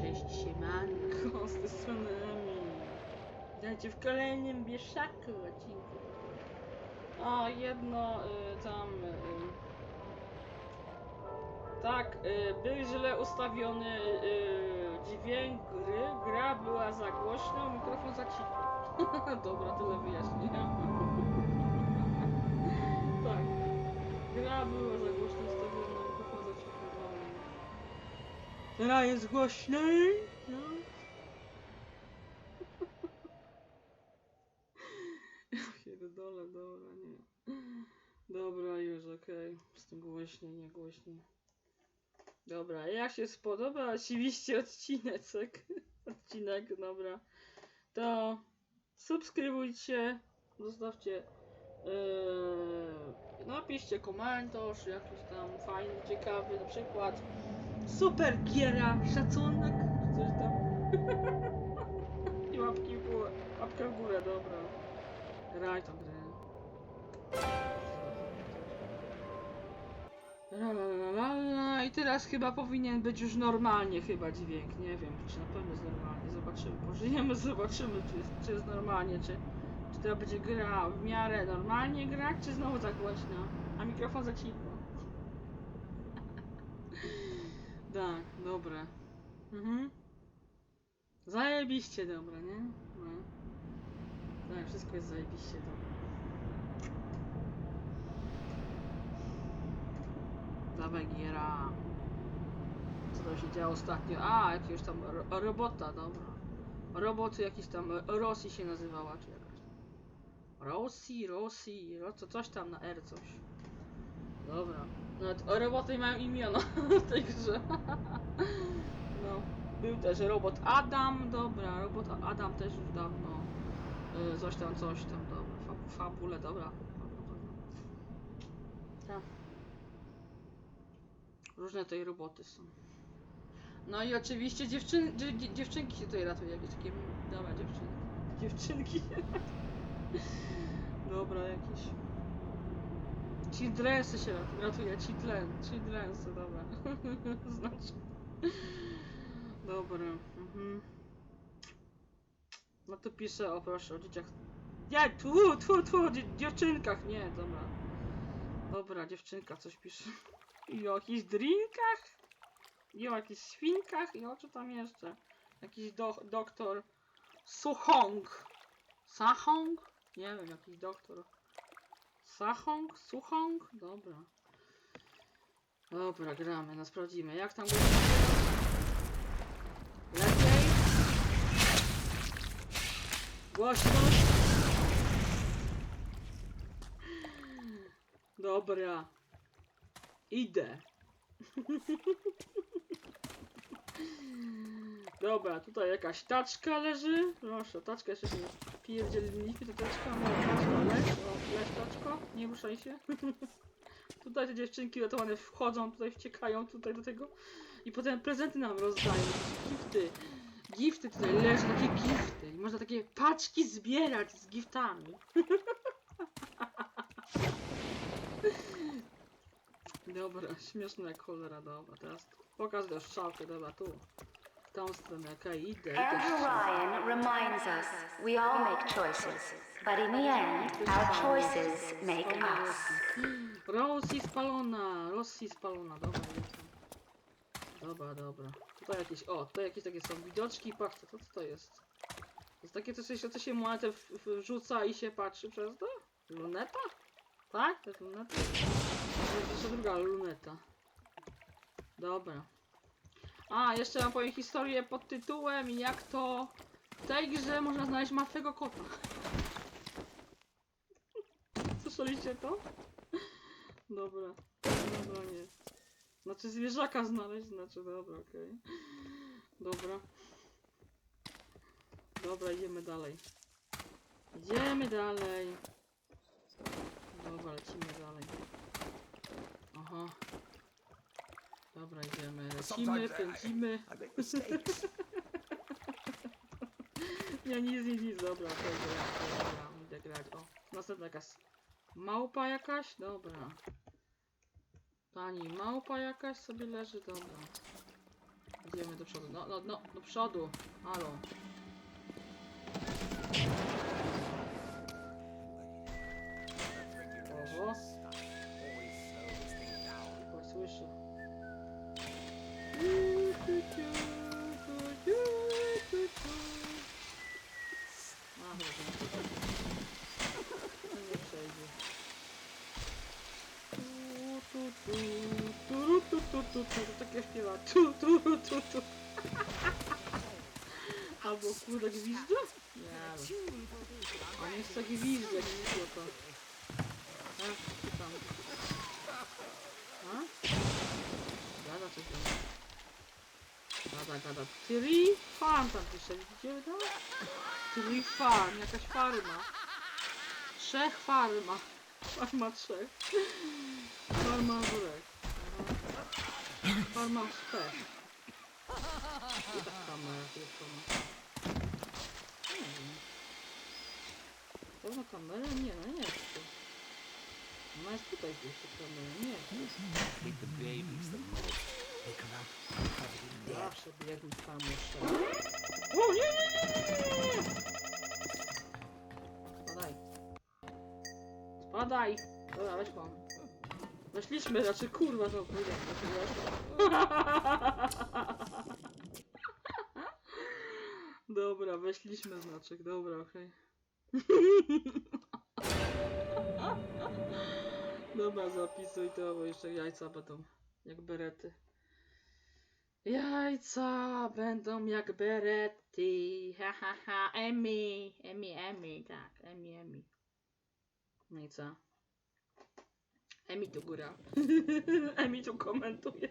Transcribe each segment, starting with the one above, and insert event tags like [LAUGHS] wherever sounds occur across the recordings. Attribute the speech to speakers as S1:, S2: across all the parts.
S1: cześć, siemanko, z tej strony Emi. Dajcie w kolejnym Bieszaku odcinku. O, jedno y, tam... Y, tak, y, był źle ustawiony y, dźwięk gry, gra była za głośno, mikrofon za cicho. [LAUGHS] Dobra, tyle wyjaśniłem. [LAUGHS] tak, gra była za głośno Teraz jest głośniej. No. [LAUGHS] Pierdolę, dobra, nie. Dobra, już okej. Z tym głośniej, nie głośniej. Dobra, jak się spodoba oczywiście odcineczek, [LAUGHS] odcinek, dobra, to subskrybujcie, zostawcie, yy, napiszcie komentarz, jakiś tam fajny, ciekawy, na przykład super giera, szacunek, coś tam. [LAUGHS] I łapki w górę, łapkę w górę, dobra. Graj tą grę. La, la, la, la, la. I teraz chyba powinien być już normalnie chyba dźwięk. Nie wiem, czy na pewno jest normalnie. Zobaczymy. Pożyjemy, zobaczymy, czy jest, czy jest normalnie, czy, czy to będzie gra w miarę normalnie grać, czy znowu za głośno, a mikrofon za cicho. Tak, dobra. Mhm. Zajebiście dobra, nie? No. Tak, wszystko jest zajebiście dobre. Dawaj giera. Co tam się działo ostatnio? A, jakiegoś tam ro robota, dobra. Robot jakiś tam, Rosji się nazywała, czy jakaś. Rosji, Rosji, ro co, coś tam na R coś. Dobra. Nawet roboty mają imiona [LAUGHS] w tej grze. [LAUGHS] no. Był też robot Adam, dobra, robot Adam też już dawno. Y, coś tam, coś tam, dobra. Fa fabule, dobra. Tak. Różne tej roboty są. No i oczywiście dziewczyn, dziew, dziew- dziewczynki się tutaj ratuje, jakieś takie... Dobra, dziewczynki. [LAUGHS] Dziewczynki. dobra, jakieś... Childrensy się rat- ratuje, children, childrensy, dobra. [LAUGHS] znaczy... Dobra, mhm. No to piszę, o proszę, o dzieciach. Nie, tu, tu, tu, dzie- dziewczynkach, nie, dobra. Dobra, dziewczynka coś pisze. I o jakichś drinkach? I o jakichś świnkach? I o co tam jeszcze? Jakiś do, doktor Suhong. Sahong? Nie wiem, jakiś doktor. Sahong? Suhong? Dobra. Dobra, gramy, no sprawdzimy. Jak tam go... Lepiej? Dobra. Idę. [LAUGHS] Dobra, tutaj jakaś taczka leży. Proszę, taczka jeszcze się pierdzielniki, to taczka, no, taczka, leż, o, leż taczko, nie ruszaj się. [LAUGHS] tutaj te dziewczynki ratowane wchodzą, tutaj wciekają tutaj do tego i potem prezenty nam rozdają, gifty. Gifty tutaj leżą, takie gifty. Można takie paczki zbierać z giftami. [LAUGHS] Dobra, śmieszna jak cholera, dobra, teraz pokaż do strzałkę, dobra, tu. Tą stronę, okej, idę.
S2: Andrew Ryan reminds us we all make choices, but in the end, our choices make us.
S1: Rosji spalona, Rosji spalona, dobra, jestem. Dobra, dobra. Tutaj jakieś, o, tutaj jakieś takie są widoczki, patrzcie, to co to jest? To jest takie coś, co się monetę wrzuca i się patrzy przez to? Luneta? Tak? To jest luneta? To jest jeszcze druga luneta. Dobra. A, jeszcze wam powiem historię pod tytułem jak to w tej grze można znaleźć martwego kota. [LAUGHS] Słyszeliście to? Dobra. Dobra, nie. Znaczy zwierzaka znaleźć, znaczy dobra, okej. Dobra. Dobra, idziemy dalej. Idziemy dalej. Dobra, lecimy dalej. Aha. Dobra, idziemy, lecimy, pędzimy. Nie, [LAUGHS] nic, nic, nic, dobra, okej, dobra, dobra, idę grać. O, następna jakaś małpa jakaś? Dobra. Pani małpa jakaś sobie leży, dobra. Idziemy do przodu. No, no, no, do przodu. Halo. To nie przejdzie. Tu, tu, tu, tu, tu, tu, tu, tu, takie śpiewa. Tu, tu, tu, tu. Albo kurde gwizdu? Nie wiem. On jest taki gwizd, jak nie to. Co tam? A? Gada coś tam. Gada, gada. Tree Farm tam pisze, widzicie to? Tree Farm, jakaś farma. Trzech farma. Farma trzech. Farma górek. Aha. Farma spech. Gdzie ta kamera tylko ma? Nie wiem. Pewno kamera? Nie, no nie jest tu. Ona jest tutaj gdzieś ta kamera. Nie, to jest
S3: Hit the babies the most. They come out covered in blood.
S1: zawsze biegł tam jeszcze. O nie, nie, nie, nie, nie! Spadaj. Spadaj! Dobra, weź pan. Weszliśmy, znaczy kurwa to pójdę. [LAUGHS] Dobra, weszliśmy znaczek, dobra, okej. [LAUGHS] Dobra, zapisuj to, bo jeszcze jajca będą jak berety. Jajca będą jak berety. Ha ha ha. Emi, Emi, Emi, tak. Emi, Emi. No i co? Emi tu góra. [LAUGHS] Emi tu komentuje.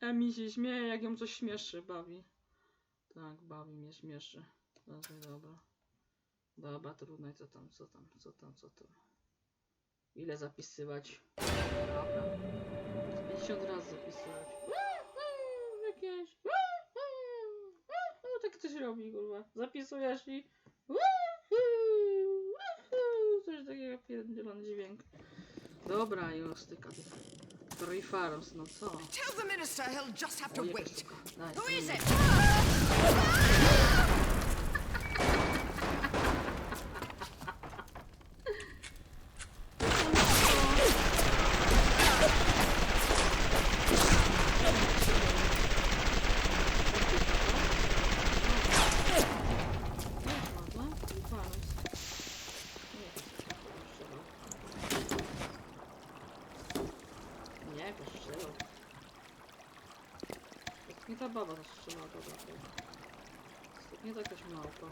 S1: Emi się śmieje, jak ją coś śmieszy, bawi. Tak, bawi mnie, śmieszy. Dobra, dobra. Dobra, trudno, i co tam, co tam, co tam, co tam. Ile zapisywać? Dobra. 50 razy zapisywać. Jakieś. Tak coś robi, kurwa. Zapisujesz i. Coś takiego pierdzielony dźwięk. Dobra, już tych. Three Farms, no co?
S4: Tell the minister he'll just have to wait.
S1: Daj,
S4: Who is it?
S1: Nie ta baba nas trzymała zastrzelała, dobra. Nie to jakaś małpa.